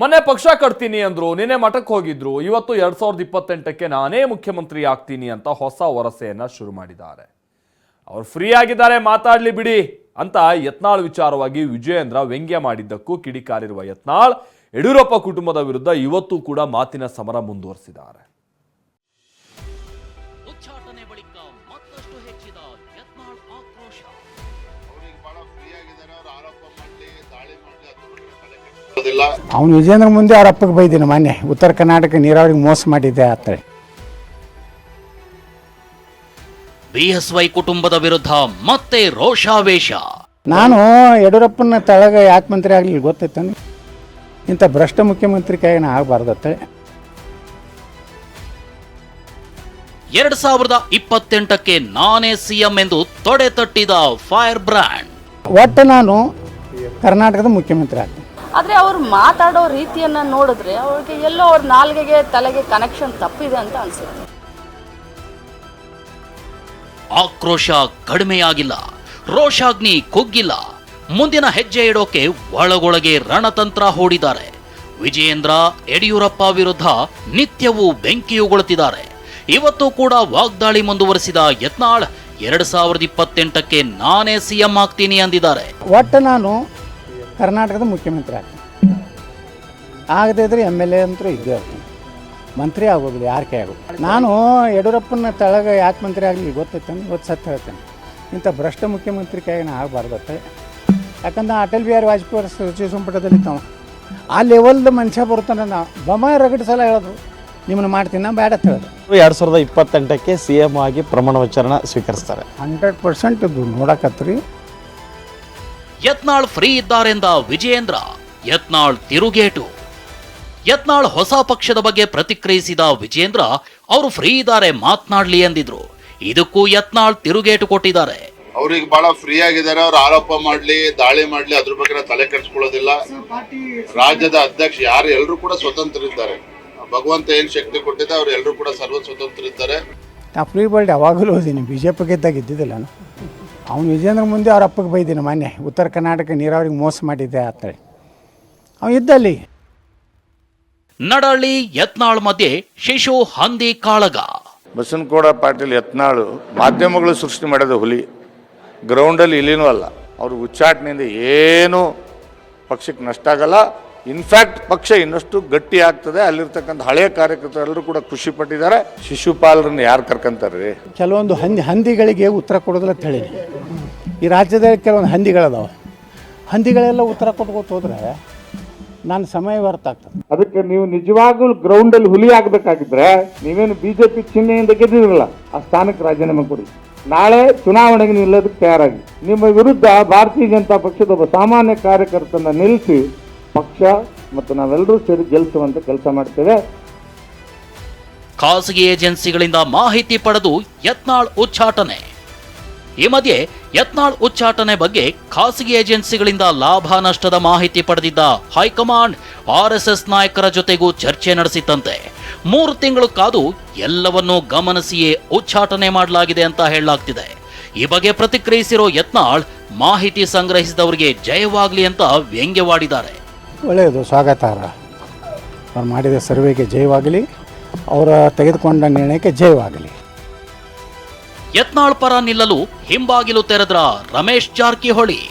ಮೊನ್ನೆ ಪಕ್ಷ ಕಟ್ತೀನಿ ಅಂದ್ರು, ನಿನ್ನೆ ಮಠಕ್ಕೆ ಹೋಗಿದ್ರು. ಇವತ್ತು ಎರಡ್ ಸಾವಿರದ ಇಪ್ಪತ್ತೆಂಟಕ್ಕೆ ನಾನೇ ಮುಖ್ಯಮಂತ್ರಿ ಆಗ್ತೀನಿ ಅಂತ ಹೊಸ ವರಸೆಯನ್ನ ಶುರು ಮಾಡಿದ್ದಾರೆ. ಅವ್ರು ಫ್ರೀ ಆಗಿದ್ದಾರೆ, ಮಾತಾಡ್ಲಿ ಬಿಡಿ ಅಂತ ಯತ್ನಾಳ್ ವಿಚಾರವಾಗಿ ವಿಜಯೇಂದ್ರ ವ್ಯಂಗ್ಯ ಮಾಡಿದ್ದಕ್ಕೂ ಕಿಡಿಕಾರಿರುವ ಯತ್ನಾಳ್, ಯಡಿಯೂರಪ್ಪ ಕುಟುಂಬದ ವಿರುದ್ಧ ಇವತ್ತು ಕೂಡ ಮಾತಿನ ಸಮರ ಮುಂದುವರಿಸಿದ್ದಾರೆ. ಉಚ್ಚಾಟನೆ ಬಳಿಕ ಮತ್ತಷ್ಟು ಹೆಚ್ಚಿದ ಯತ್ನಾಳ್ ಆಕ್ರೋಶ. ಅವನು ವಿಜೇಂದ್ರ ಮುಂದೆ ಅವ್ರ ಅಪ್ಪಗೆ ಬೈದಿನ ಮೊನ್ನೆ ಉತ್ತರ ಕರ್ನಾಟಕ ನೀರಾವರಿಗೆ ಮೋಸ ಮಾಡಿದ್ದೆ ಆತ್ರೆ ಬಿಎಸ್ವೈ ಕುಟುಂಬದ ವಿರುದ್ಧ ಮತ್ತೆ ರೋಷಾವೇಶ. ನಾನು ಯಡಿಯೂರಪ್ಪನ ತಳಗ ಯಾಕೆ ಮಂತ್ರಿ ಆಗಲಿ ಗೊತ್ತೈತಾನೆ ಇಂಥ ಭ್ರಷ್ಟ ಮುಖ್ಯಮಂತ್ರಿ ಕೈ ನಾ ಎರಡ್ ಸಾವಿರದ ಇಪ್ಪತ್ತೆಂಟಕ್ಕೆ ನಾನೇ ಸಿಎಂ ಎಂದು ತೊಡೆ ತಟ್ಟಿದ ಫೈರ್ ಬ್ರ್ಯಾಂಡ್ ಒಟ್ಟು ನಾನು ಕರ್ನಾಟಕದ ಮುಖ್ಯಮಂತ್ರಿ ಆಗ್ತೀನಿ. ಆದರೆ ಅವ್ರು ಮಾತಾಡೋ ರೀತಿಯನ್ನ ನೋಡಿದ್ರೆ ಅವ್ರಿಗೆ ಎಲ್ಲೋ ಅವ್ರ ನಾಲ್ಗೆಗೆ ತಲೆಗೆ ಕನೆಕ್ಷನ್ ತಪ್ಪಿದೆ ಅಂತ ಅನ್ಸುತ್ತೆ. ಆಕ್ರೋಶ ಕಡಿಮೆಯಾಗಿಲ್ಲ ರೋಷಾಗ್ನಿ ಕುಗ್ಗಿಲ್ಲ ಮುಂದಿನ ಹೆಜ್ಜೆ ಇಡೋಕೆ ಒಳಗೊಳಗೆ ರಣತಂತ್ರ ಹೂಡಿದ್ದಾರೆ. ವಿಜಯೇಂದ್ರ ಯಡಿಯೂರಪ್ಪ ವಿರುದ್ಧ ನಿತ್ಯವೂ ಬೆಂಕಿಯುಗೊಳುತ್ತಿದ್ದಾರೆ ಇವತ್ತು ಕೂಡ ವಾಗ್ದಾಳಿ ಮುಂದುವರಿಸಿದ ಯತ್ನಾಳ್ ಎರಡ್ ಸಾವಿರದ ಇಪ್ಪತ್ತೆಂಟಕ್ಕೆ ನಾನೇ ಸಿಎಂ ಆಗ್ತೀನಿ ಅಂದಿದ್ದಾರೆ. ಒಟ್ಟು ನಾನು ಕರ್ನಾಟಕದ ಮುಖ್ಯಮಂತ್ರಿ ಆಗ್ತೀನಿ. ಆಗದೇ ಇದ್ರೆ ಎಂ ಎಲ್ ಎ ಅಂತೂ ಇದ್ದೇ ಆಗ್ತೀನಿ ಮಂತ್ರಿ ಆಗೋದಿಲ್ಲ ಯಾರಕ್ಕೆ ಆಗೋದು ನಾನು ಯಡಿಯೂರಪ್ಪನ ತಳಗ ಯಾಕೆ ಮಂತ್ರಿ ಆಗಲಿ ಗೊತ್ತೈತೆ ಇವತ್ತು ಸತ್ಯ ಹೇಳ್ತೇನೆ. ಇಂಥ ಭ್ರಷ್ಟ ಮುಖ್ಯಮಂತ್ರಿ ಕೈ ನಾ ಆಗಬಾರ್ದತ್ತೆ ಯಾಕಂದ್ರೆ ಅಟಲ್ ಬಿಹಾರಿ ವಾಜಪೇಯಿ ಸಚಿವ ಸಂಪುಟದಲ್ಲಿ ತಾವ ಆ ಲೆವೆಲ್ದ ಮನುಷ್ಯ ಬರ್ತಾನೆ ನಾ ಬಮ ರಗಡ್ ಸಲ ಹೇಳಿದ್ರು. ನಿಮ್ಮನ್ನು ಮಾಡ್ತೀನಿ ನಾ ಬೇಡ ಅಂತ ಎರಡು ಸಾವಿರದ ಇಪ್ಪತ್ತೆಂಟಕ್ಕೆ ಸಿ ಎಂ ಆಗಿ ಪ್ರಮಾಣ ವಚನ ಸ್ವೀಕರಿಸ್ತಾರೆ. ಹಂಡ್ರೆಡ್ ಪರ್ಸೆಂಟ್ ಇದು ನೋಡಕತ್ರಿ. ಯತ್ನಾಳ್ ಫ್ರೀ ಇದ್ದಾರೆಂದ ವಿಜಯೇಂದ್ರ ಯತ್ನಾಳ್ ತಿರುಗೇಟು. ಯತ್ನಾಳ್ ಹೊಸ ಪಕ್ಷದ ಬಗ್ಗೆ ಪ್ರತಿಕ್ರಿಯಿಸಿದ ವಿಜೇಂದ್ರ ಅವರು ಫ್ರೀ ಇದ್ದಾರೆ ಮಾತ್ನಾಡ್ಲಿ ಎಂದಿದ್ರು. ಇದಕ್ಕೂ ಯತ್ನಾಳ್ ತಿರುಗೇಟು ಕೊಟ್ಟಿದ್ದಾರೆ. ಅವ್ರಿಗೆ ಬಹಳ ಫ್ರೀ ಆಗಿದ್ದಾರೆ ಅವ್ರು ಆರೋಪ ಮಾಡ್ಲಿ ದಾಳಿ ಮಾಡ್ಲಿ ಅದ್ರ ಬಗ್ಗೆ ತಲೆ ಕೆಡಿಸ್ಕೊಳ್ಳೋದಿಲ್ಲ. ರಾಜ್ಯದ ಅಧ್ಯಕ್ಷ ಯಾರು ಎಲ್ಲರೂ ಕೂಡ ಸ್ವತಂತ್ರ ಇದ್ದಾರೆ. ಭಗವಂತ ಏನು ಶಕ್ತಿ ಕೊಟ್ಟಿದೆ ಅವ್ರು ಎಲ್ಲರೂ ಕೂಡ ಸರ್ವ ಸ್ವತಂತ್ರ ಇದ್ದಾರೆ ನಾ ಫ್ರೀ ಬರ್ಡ್ ಯಾವಾಗಲೂ ಹೋದೀನಿ. ಬಿ ಜೆ ಪಿ ಗೆದ್ದಾಗ ಇದ್ದಿದ್ದಿಲ್ಲ ನಾನು. ಅವ್ನು ವಿಜೇಂದ್ರ ಮುಂದೆ ಅವ್ರ ಅಪ್ಪಗೆ ಬೈದಿನಿ ಮೊನ್ನೆ. ಉತ್ತರ ಕರ್ನಾಟಕ ನೀರಾವರಿಗೆ ಮೋಸ ಮಾಡಿದ್ದೆ ಅಂತೇಳಿ ಅವ್ನು ಇದ್ದಲ್ಲಿ. ನಡಳ್ಳಿ ಯತ್ನಾಳ್ ಮಧ್ಯೆ ಶಿಶು ಹಂದಿ ಕಾಳಗ. ಬಸನಕೋಡ ಪಾಟೀಲ್ ಯತ್ನಾಳು ಮಾಧ್ಯಮಗಳು ಸೃಷ್ಟಿ ಮಾಡಿದ ಹುಲಿ. ಗ್ರೌಂಡಲ್ಲಿ ಇಲ್ಲಿನೂ ಅಲ್ಲ. ಅವ್ರ ಉಚ್ಚಾಟನೆಯಿಂದ ಏನು ಪಕ್ಷಕ್ಕೆ ನಷ್ಟ ಆಗಲ್ಲ. ಇನ್ಫ್ಯಾಕ್ಟ್ ಪಕ್ಷ ಇನ್ನಷ್ಟು ಗಟ್ಟಿ ಆಗ್ತದೆ. ಅಲ್ಲಿರ್ತಕ್ಕಂಥ ಹಳೆಯ ಕಾರ್ಯಕರ್ತರೆಲ್ಲರೂ ಕೂಡ ಖುಷಿ ಪಟ್ಟಿದ್ದಾರೆ. ಶಿಶುಪಾಲರನ್ನ ಯಾರು ಕರ್ಕಂತಾರೆ ಕೆಲವೊಂದು ಹಂದಿ ಹಂದಿಗಳಿಗೆ ಉತ್ತರ ಕೊಡೋದಿಲ್ಲ ಅಂತ ಹೇಳಿ ಈ ರಾಜ್ಯದಲ್ಲಿ ಕೆಲವೊಂದು ಹಂದಿಗಳದಾವೆ. ಹಂದಿಗಳೆಲ್ಲ ಉತ್ತರ ಕೊಟ್ಕೋತ ಹೋದ್ರೆ ನಾನು ಸಮಯ ವ್ಯರ್ಥ ಆಗ್ತದೆ. ಅದಕ್ಕೆ ನೀವು ನಿಜವಾಗ್ಲೂ ಗ್ರೌಂಡ್ ಅಲ್ಲಿ ಹುಲಿ ಆಗ್ಬೇಕಾಗಿದ್ರೆ ನೀವೇನು ಬಿಜೆಪಿ ಚಿಹ್ನೆಯಿಂದ ಗೆದ್ದಿರಲ್ಲ ಆ ಸ್ಥಾನಕ್ಕೆ ರಾಜೀನಾಮೆ ಕೊಡಿ. ನಾಳೆ ಚುನಾವಣೆಗೆ ನಿಲ್ಲೋದಕ್ಕೆ ತಯಾರಾಗಿ. ನಿಮ್ಮ ವಿರುದ್ಧ ಭಾರತೀಯ ಜನತಾ ಪಕ್ಷದ ಒಬ್ಬ ಸಾಮಾನ್ಯ ಕಾರ್ಯಕರ್ತನ ನಿಲ್ಲಿಸಿ ಪಕ್ಷ ಮತ್ತು ನಾವೆಲ್ಲರೂ ಸೇರಿ ಗೆಲ್ಲಿಸುವಂತ ಕೆಲಸ ಮಾಡ್ತೇವೆ. ಖಾಸಗಿ ಏಜೆನ್ಸಿಗಳಿಂದ ಮಾಹಿತಿ ಪಡೆದು ಯತ್ನಾಳ್ ಉಚ್ಚಾಟನೆ. ಈ ಮಧ್ಯೆ ಯತ್ನಾಳ್ ಉಚ್ಚಾಟನೆ ಬಗ್ಗೆ ಖಾಸಗಿ ಏಜೆನ್ಸಿಗಳಿಂದ ಲಾಭ ನಷ್ಟದ ಮಾಹಿತಿ ಪಡೆದಿದ್ದ ಹೈಕಮಾಂಡ್ ಆರ್ಎಸ್ಎಸ್ ನಾಯಕರ ಜೊತೆಗೂ ಚರ್ಚೆ ನಡೆಸಿತ್ತಂತೆ. ಮೂರು ತಿಂಗಳು ಕಾದು ಎಲ್ಲವನ್ನೂ ಗಮನಿಸಿಯೇ ಉಚ್ಚಾಟನೆ ಮಾಡಲಾಗಿದೆ ಅಂತ ಹೇಳಲಾಗ್ತಿದೆ. ಈ ಬಗ್ಗೆ ಪ್ರತಿಕ್ರಿಯಿಸಿರೋ ಯತ್ನಾಳ್ ಮಾಹಿತಿ ಸಂಗ್ರಹಿಸಿದವರಿಗೆ ಜಯವಾಗಲಿ ಅಂತ ವ್ಯಂಗ್ಯವಾಡಿದ್ದಾರೆ. ಒಳ್ಳೆಯದು ಸ್ವಾಗತಾರ್ಹ ಅವ್ರು ಮಾಡಿದ ಸರ್ವೆಗೆ ಜಯವಾಗಲಿ, ಅವರ ತೆಗೆದುಕೊಂಡ ನಿರ್ಣಯಕ್ಕೆ ಜಯವಾಗಲಿ. ಯತ್ನಾಳ್ ಪರ ನಿಲ್ಲಲು ಹಿಂಬಾಗಿಲು ತೆರೆದ್ರ ರಮೇಶ್ ಜಾರಕಿಹೊಳಿ.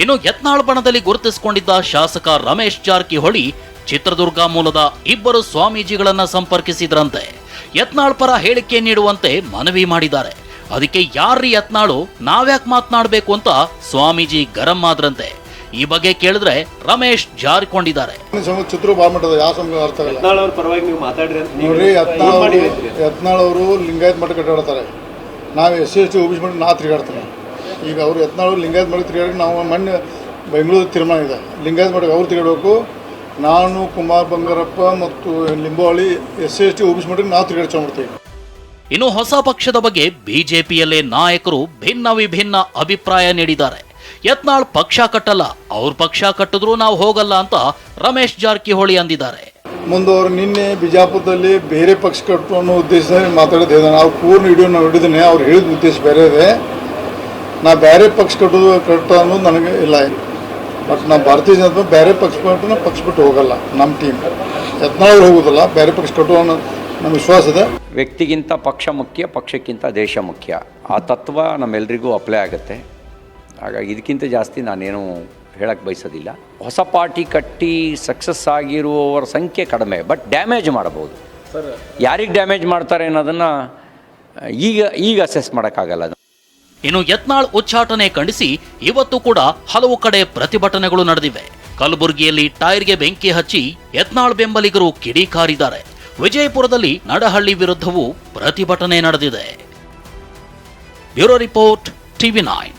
ಇನ್ನು ಯತ್ನಾಳ್ ಬಣದಲ್ಲಿ ಗುರುತಿಸಿಕೊಂಡಿದ್ದ ಶಾಸಕ ರಮೇಶ್ ಜಾರಕಿಹೊಳಿ ಚಿತ್ರದುರ್ಗ ಮೂಲದ ಇಬ್ಬರು ಸ್ವಾಮೀಜಿಗಳನ್ನ ಸಂಪರ್ಕಿಸಿದ್ರಂತೆ. ಯತ್ನಾಳ್ ಪರ ಹೇಳಿಕೆ ನೀಡುವಂತೆ ಮನವಿ ಮಾಡಿದ್ದಾರೆ. ಅದಕ್ಕೆ ಯಾರ್ರೀ ಯತ್ನಾಳು, ನಾವ್ಯಾಕ್ ಮಾತನಾಡಬೇಕು ಅಂತ ಸ್ವಾಮೀಜಿ ಗರಂ ಆದ್ರಂತೆ. ಈ ಬಗ್ಗೆ ಕೇಳಿದ್ರೆ ರಮೇಶ್ ಜಾರಿಕೊಂಡಿದ್ದಾರೆ. ಚಿತ್ರ ಭಾಳ ಯಾವ ಸಂಘ ಅರ್ಥ ಆಗಲ್ಲ ಅವ್ರ ಪರವಾಗಿ ನೀವು ಮಾತಾಡ್ರಿ ಅಂತ ನೋಡ್ರಿ ಯತ್ನಾಳ್ ಅವರು ಯತ್ನಾಳ್ ಅವರು ಲಿಂಗಾಯತ್ ಮಠ ಕಟ್ಟಾಡ್ತಾರೆ ನಾವು S C S T O B C ಮಠ ನಾ ತಿರುಗಾಡ್ತಾರೆ ಈಗ ಅವರು ಯತ್ನಾಳ್ ಅವರು ಲಿಂಗಾಯತ್ ಮಠ ತಿರುಗಾಡಿ ನಾವು ಮೊನ್ನೆ ಬೆಂಗಳೂರು ತೀರ್ಮಾನ ಇದೆ. ಲಿಂಗಾಯತ್ ಮಠಕ್ಕೆ ಅವ್ರು ತಿರುಗಾಡಬೇಕು. ನಾನು ಕುಮಾರ್ ಬಂಗಾರಪ್ಪ ಮತ್ತು Limbavali S C S T O B C ಮಠಕ್ಕೆ ನಾವು ತಿರುಗಾಡ್ಸ್ಕೊಂಡ್ಬಿಡ್ತೀವಿ. ಮಾಡ್ತೀವಿ ಇನ್ನು ಹೊಸ ಪಕ್ಷದ ಬಗ್ಗೆ ಬಿಜೆಪಿಯಲ್ಲೇ ನಾಯಕರು ಭಿನ್ನ ವಿಭಿನ್ನ ಅಭಿಪ್ರಾಯ ನೀಡಿದ್ದಾರೆ. ಯತ್ನಾಳ್ ಪಕ್ಷ ಕಟ್ಟಲ್ಲ ಅವ್ರ ಪಕ್ಷ ಕಟ್ಟಿದ್ರು ನಾವು ಹೋಗಲ್ಲ ಅಂತ ರಮೇಶ್ ಜಾರಕಿಹೊಳಿ ಅಂದಿದ್ದಾರೆ. ಮುಂದೆ ಅವರು ನಿನ್ನೆ ಬಿಜಾಪುರದಲ್ಲಿ ಬೇರೆ ಪಕ್ಷ ಕಟ್ಟು ಅನ್ನೋ ಉದ್ದೇಶದಲ್ಲಿ ಮಾತಾಡೋದು ನಾವು ಪೂರ್ಣ ವಿಡಿಯೋ ನಾವು ಹಿಡಿದೇನೆ ಅವ್ರು ಹೇಳಿದ ಉದ್ದೇಶ ಬೇರೆ ಇದೆ. ನಾ ಬೇರೆ ಪಕ್ಷ ಕಟ್ಟೋದು ಕಟ್ಟ ಅನ್ನೋದು ನನಗೆ ಇಲ್ಲ. ಬಟ್ ನಾ ಭಾರತೀಯ ಜನತಾ ಬೇರೆ ಪಕ್ಷ ಬಿಟ್ಟು ನಾವು ಪಕ್ಷ ಬಿಟ್ಟು ಹೋಗಲ್ಲ ನಮ್ಮ ಟೀಮ್. ಯತ್ನಾಳ್ ಹೋಗೋದಿಲ್ಲ ಬೇರೆ ಪಕ್ಷ ಕಟ್ಟುವ ಅನ್ನೋ ನಮ್ಮ ವಿಶ್ವಾಸ ಇದೆ. ವ್ಯಕ್ತಿಗಿಂತ ಪಕ್ಷ ಮುಖ್ಯ ಪಕ್ಷಕ್ಕಿಂತ ದೇಶ ಮುಖ್ಯ. ಆ ತತ್ವ ನಮ್ಮೆಲ್ಲರಿಗೂ ಅಪ್ಲೈ ಆಗುತ್ತೆ. ಹಾಗಾಗಿ ಇದಕ್ಕಿಂತ ಜಾಸ್ತಿ ನಾನೇನು ಹೇಳಕ್ಕೆ ಬಯಸೋದಿಲ್ಲ. ಹೊಸ ಪಾರ್ಟಿ ಕಟ್ಟಿ ಸಕ್ಸಸ್ ಆಗಿರುವವರ ಸಂಖ್ಯೆ ಕಡಿಮೆ ಬಟ್ ಡ್ಯಾಮೇಜ್ ಮಾಡಬಹುದು. ಯಾರಿಗೆ ಡ್ಯಾಮೇಜ್ ಮಾಡ್ತಾರೆ ಅನ್ನೋದನ್ನು ಈಗ ಈಗ ಅಸೆಸ್ ಮಾಡೋಕ್ಕಾಗಲ್ಲ ಇನ್ನು ಯತ್ನಾಳ್ ಉಚ್ಚಾಟನೆ ಖಂಡಿಸಿ ಇವತ್ತು ಕೂಡ ಹಲವು ಕಡೆ ಪ್ರತಿಭಟನೆಗಳು ನಡೆದಿವೆ. ಕಲಬುರಗಿಯಲ್ಲಿ ಟೈರ್ಗೆ ಬೆಂಕಿ ಹಚ್ಚಿ ಯತ್ನಾಳ್ ಬೆಂಬಲಿಗರು ಕಿಡಿಕಾರಿದ್ದಾರೆ. ವಿಜಯಪುರದಲ್ಲಿ ನಡಹಳ್ಳಿ ವಿರುದ್ಧವೂ ಪ್ರತಿಭಟನೆ ನಡೆದಿದೆ. Bureau report TV nine.